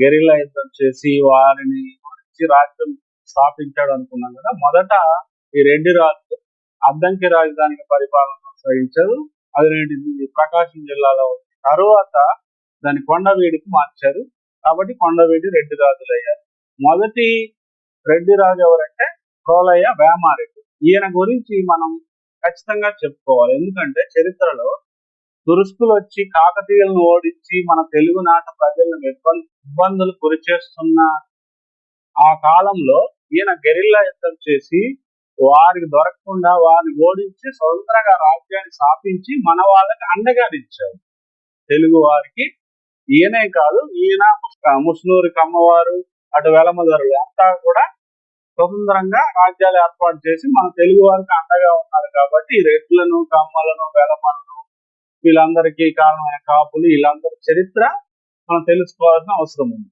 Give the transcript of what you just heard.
Guerrilla యుద్ధం చేసి వారిని ఓడించి రాజ్యం స్థాపించాడు అనుకున్నాం కదా. మొదట ఈ రెడ్డి రాజు అద్దంకి రాజధానికి పరిపాలన కొనసాగించారు. అది రెండు ప్రకాశం జిల్లాలో ఉంది. తరువాత దాన్ని కొండవీడికి మార్చారు. కాబట్టి కొండవీడి రెడ్డి రాజులు అయ్యారు మొదటి రెడ్డి రాజు ఎవరంటే కోలయ్య వేమారెడ్డి. ఈయన గురించి మనం ఖచ్చితంగా చెప్పుకోవాలి. ఎందుకంటే చరిత్రలో దురుస్తులు వచ్చి కాకతీయులను ఓడించి మన తెలుగునాట ప్రజలను ఇబ్బంది ఇబ్బందులు గురిచేస్తున్న ఆ కాలంలో ఈయన గెరిల్లా యుద్ధం చేసి వారికి దొరకకుండా వారిని ఓడించి స్వతంత్రంగా రాజ్యాన్ని స్థాపించి మన వాళ్ళకి అండగా నిలిచారు. తెలుగు వారికి ఈయనే కాదు ఈయన ముస్నూరి కమ్మవారు అటు వెలమదరులు అంతా కూడా స్వతంత్రంగా రాజ్యాలు ఏర్పాటు చేసి మన తెలుగు వారికి అండగా ఉన్నారు కాబట్టి ఈ రెడ్లను కమ్మలను వెలమలను వీళ్ళందరికీ కారణమైన కాపులు వీళ్ళందరి చరిత్ర మనం తెలుసుకోవాల్సిన అవసరం ఉంది.